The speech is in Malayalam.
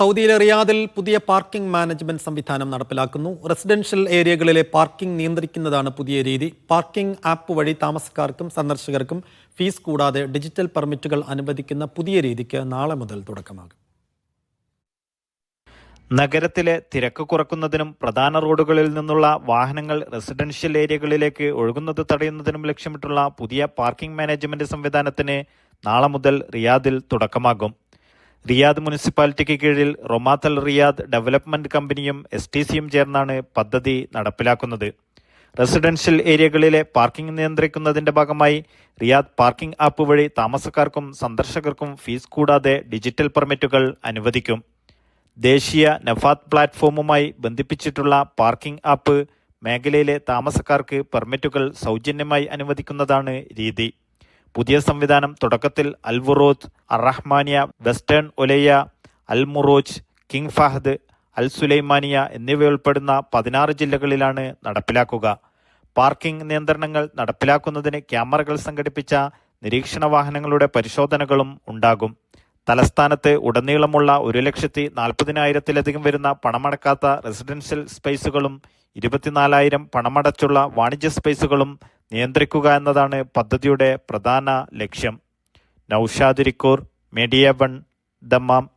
സൗദിയിലെ റിയാദിൽ പുതിയ പാർക്കിംഗ് മാനേജ്മെന്റ് സംവിധാനം നടപ്പിലാക്കുന്നു. റെസിഡൻഷ്യൽ ഏരിയകളിലെ പാർക്കിംഗ് നിയന്ത്രിക്കുന്നതാണ് പുതിയ രീതി. പാർക്കിംഗ് ആപ്പ് വഴി താമസക്കാർക്കും സന്ദർശകർക്കും ഫീസ് കൂടാതെ ഡിജിറ്റൽ പെർമിറ്റുകൾ അനുവദിക്കുന്ന പുതിയ രീതിക്ക് നാളെ മുതൽ തുടക്കമാകും. നഗരത്തിലെ തിരക്ക് കുറക്കുന്നതിനും പ്രധാന റോഡുകളിൽ നിന്നുള്ള വാഹനങ്ങൾ റെസിഡൻഷ്യൽ ഏരിയകളിലേക്ക് ഒഴുകുന്നത് തടയുന്നതിനും ലക്ഷ്യമിട്ടുള്ള പുതിയ പാർക്കിംഗ് മാനേജ്മെന്റ് സംവിധാനത്തിന് നാളെ മുതൽ റിയാദിൽ തുടക്കമാകും. റിയാദ് മുനിസിപ്പാലിറ്റിക്ക് കീഴിൽ റൊമാത്തൽ റിയാദ് ഡെവലപ്മെന്റ് കമ്പനിയും എസ് ടി സിയും ചേർന്നാണ് പദ്ധതി നടപ്പിലാക്കുന്നത്. റെസിഡൻഷ്യൽ ഏരിയകളിലെ പാർക്കിംഗ് നിയന്ത്രിക്കുന്നതിന്റെ ഭാഗമായി റിയാദ് പാർക്കിംഗ് ആപ്പ് വഴി താമസക്കാർക്കും സന്ദർശകർക്കും ഫീസ് കൂടാതെ ഡിജിറ്റൽ പെർമിറ്റുകൾ അനുവദിക്കും. ദേശീയ നഫാത്ത് പ്ലാറ്റ്ഫോമുമായി ബന്ധിപ്പിച്ചിട്ടുള്ള പാർക്കിംഗ് ആപ്പ് മേഖലയിലെ താമസക്കാർക്ക് പെർമിറ്റുകൾ സൗജന്യമായി അനുവദിക്കുന്നതാണ് രീതി. പുതിയ സംവിധാനം തുടക്കത്തിൽ അൽവുറോജ് അറഹ്മാനിയ western Olaya Al Muruj King Fahd Al Sulaimaniyah എന്നിവയുൾപ്പെടുന്ന പതിനാറ് ജില്ലകളിലാണ് നടപ്പിലാക്കുക. പാർക്കിംഗ് നിയന്ത്രണങ്ങൾ നടപ്പിലാക്കുന്നതിന് ക്യാമറകൾ സംഘടിപ്പിച്ച നിരീക്ഷണ വാഹനങ്ങളുടെ പരിശോധനകളും ഉണ്ടാകും. തലസ്ഥാനത്ത് ഉടനീളമുള്ള ഒരു ലക്ഷത്തി നാൽപ്പതിനായിരത്തിലധികം വരുന്ന പണമടക്കാത്ത റെസിഡൻഷ്യൽ സ്പേസുകളും ഇരുപത്തിനാലായിരം പണമടച്ചുള്ള വാണിജ്യ സ്പേസുകളും നിയന്ത്രിക്കുക എന്നതാണ് പദ്ധതിയുടെ പ്രധാന ലക്ഷ്യം. Noushad Irikkur media one Dammam.